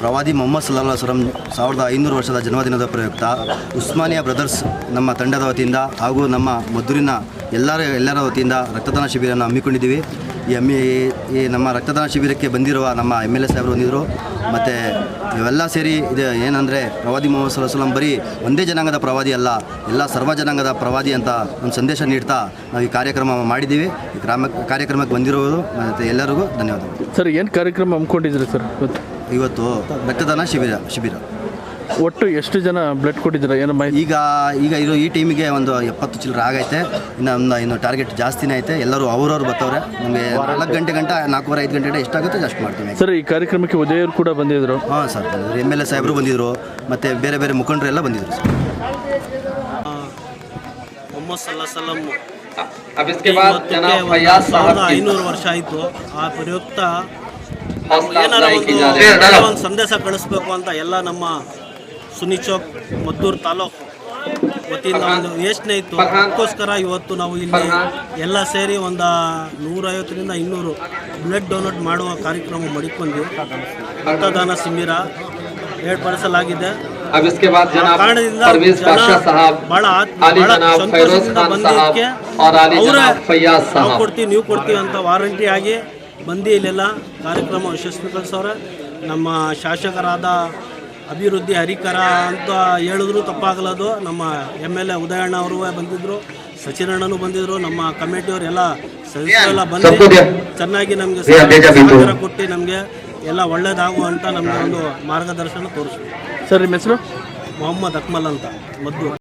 ಪ್ರವಾದಿ ಮೊಹಮ್ಮದ್ ಸಲ್ಲಾ ಸ್ವರಂ ಸಾವಿರದ ಐನೂರು ವರ್ಷದ ಜನ್ಮದಿನದ ಪ್ರಯುಕ್ತ ಉಸ್ಮಾನಿಯಾ ಬ್ರದರ್ಸ್ ನಮ್ಮ ತಂಡದ ವತಿಯಿಂದ ಹಾಗೂ ನಮ್ಮ ಮದ್ದೂರಿನ ಎಲ್ಲರ ಎಲ್ಲರ ವತಿಯಿಂದ ರಕ್ತದಾನ ಶಿಬಿರವನ್ನು ಹಮ್ಮಿಕೊಂಡಿದ್ದೀವಿ. ಈ ಹಮ್ಮಿ ಈ ನಮ್ಮ ರಕ್ತದಾನ ಶಿಬಿರಕ್ಕೆ ಬಂದಿರುವ ನಮ್ಮ ಎಂ ಎಲ್ ಎ ಸಾಹೇಬರು ಬಂದಿದ್ದರು. ಮತ್ತು ಇವೆಲ್ಲ ಸೇರಿ ಇದು ಏನಂದರೆ ಪ್ರವಾದಿ ಮೊಹಮ್ಮದ್ ಸಲ್ಲಾ ವಸಲಂ ಬರೀ ಒಂದೇ ಜನಾಂಗದ ಪ್ರವಾದಿ ಅಲ್ಲ, ಎಲ್ಲ ಸರ್ವ ಜನಾಂಗದ ಪ್ರವಾದಿ ಅಂತ ಒಂದು ಸಂದೇಶ ನೀಡ್ತಾ ನಾವು ಈ ಕಾರ್ಯಕ್ರಮ ಮಾಡಿದ್ದೀವಿ. ಈ ಕಾರ್ಯಕ್ರಮಕ್ಕೆ ಬಂದಿರುವುದು ಮತ್ತು ಎಲ್ಲರಿಗೂ ಧನ್ಯವಾದಗಳು. ಸರ್, ಏನು ಕಾರ್ಯಕ್ರಮ ಹಮ್ಮಿಕೊಂಡಿದ್ರಿ ಸರ್ ಇವತ್ತು ಬೆತ್ತದಾನ ಶಿಬಿರ ಶಿಬಿರ. ಒಟ್ಟು ಎಷ್ಟು ಜನ ಬ್ಲಡ್ ಕೊಟ್ಟಿದ್ದೀರ? ಏನು ಮೈ ಈಗ ಈಗ ಇರೋ ಈ ಟೀಮಿಗೆ ಒಂದು ಎಪ್ಪತ್ತು ಚಿಲ್ಲರ ಆಗೈತೆ. ಇನ್ನು ಇನ್ನು ಟಾರ್ಗೆಟ್ ಜಾಸ್ತಿನೇ ಐತೆ. ಎಲ್ಲರೂ ಅವ್ರವ್ರು ಬರ್ತವ್ರೆ ನಮಗೆ ನಾಲ್ಕು ಗಂಟೆ ಗಂಟೆ ನಾಲ್ಕೂವರೆ ಐದು ಗಂಟೆ ಎಷ್ಟಾಗುತ್ತೆ ಅಷ್ಟು ಮಾಡ್ತೀನಿ ಸರ್ ಈ ಕಾರ್ಯಕ್ರಮಕ್ಕೆ ಉದಯವರು ಕೂಡ ಬಂದಿದ್ದರು ಹಾಂ ಸರ್ ಎಂ ಎಲ್ ಎ ಸಾಹೇಬರು ಬಂದಿದ್ದರು ಮತ್ತು ಬೇರೆ ಬೇರೆ ಮುಖಂಡರೆಲ್ಲ ಬಂದಿದ್ದರು ಸರ್. ಮೊಹಮ್ಮದ್ ಸಲ್ಲಾ ಐನೂರು ವರ್ಷ ಆಯಿತು. ಆ ಪ್ರಯುಕ್ತ ಏನಾರ ಒಂದು ಸಂದೇಶ ಕಳಿಸ್ಬೇಕು ಅಂತ ಎಲ್ಲ ನಮ್ಮ ಸುನಿಚೋಕ್ ಮದ್ದೂರು ತಾಲೂಕು ವತಿಯಿಂದ ಒಂದು ಯೋಚನೆ ಇತ್ತು. ಅದಕ್ಕೋಸ್ಕರ ಇವತ್ತು ನಾವು ಇಲ್ಲಿ ಎಲ್ಲ ಸೇರಿ ಒಂದು ನೂರೈವತ್ತರಿಂದ ಇನ್ನೂರು ಬ್ಲಡ್ ಡೊನೇಟ್ ಮಾಡುವ ಕಾರ್ಯಕ್ರಮ ಮಡಿಕೊಂಡ್ವಿ. ರಕ್ತದಾನ ಶಿಬಿರ ಏರ್ಪಡಿಸಲಾಗಿದೆ. ಕಾರಣದಿಂದ ಬಹಳ ಸಂತೋಷದಿಂದ ಬಂದಿದ್ದಕ್ಕೆ ಅವರೇ ಕೊಡ್ತೀವಿ ನೀವು ಕೊಡ್ತೀವಿ ಅಂತ ವಾರಂಟಿ ಆಗಿ ಬಂದು ಇಲ್ಲೆಲ್ಲ ಕಾರ್ಯಕ್ರಮ ಯಶಸ್ವಿಗೊಳಿಸವ್ರೆ ನಮ್ಮ ಶಾಸಕರಾದ ಅಭಿವೃದ್ಧಿ ಹರಿಕರ ಅಂತ ಹೇಳಿದ್ರು ತಪ್ಪಾಗಲದು. ನಮ್ಮ ಎಂ ಎಲ್ ಎ ಉದಯಣ್ಣ ಅವರು ಬಂದಿದ್ದರು ಸಚಿನಣ್ಣನು ಬಂದಿದ್ದರು ನಮ್ಮ ಕಮಿಟಿಯವರು ಎಲ್ಲ ಸದಸ್ಯರೆಲ್ಲ ಬಂದು ಚೆನ್ನಾಗಿ ನಮಗೆ ಸಹಕಾರ ಕೊಟ್ಟು ನಮಗೆ ಎಲ್ಲ ಒಳ್ಳೇದಾಗುವಂತ ನಮಗೆ ಒಂದು ಮಾರ್ಗದರ್ಶನ ತೋರಿಸ್ತೀವಿ ಸರ್ ನಿಮ್ಮ ಹೆಸರು? ಮೊಹಮ್ಮದ್ ಅಕ್ಮಲ್ ಅಂತ ಮದ್ದೂರು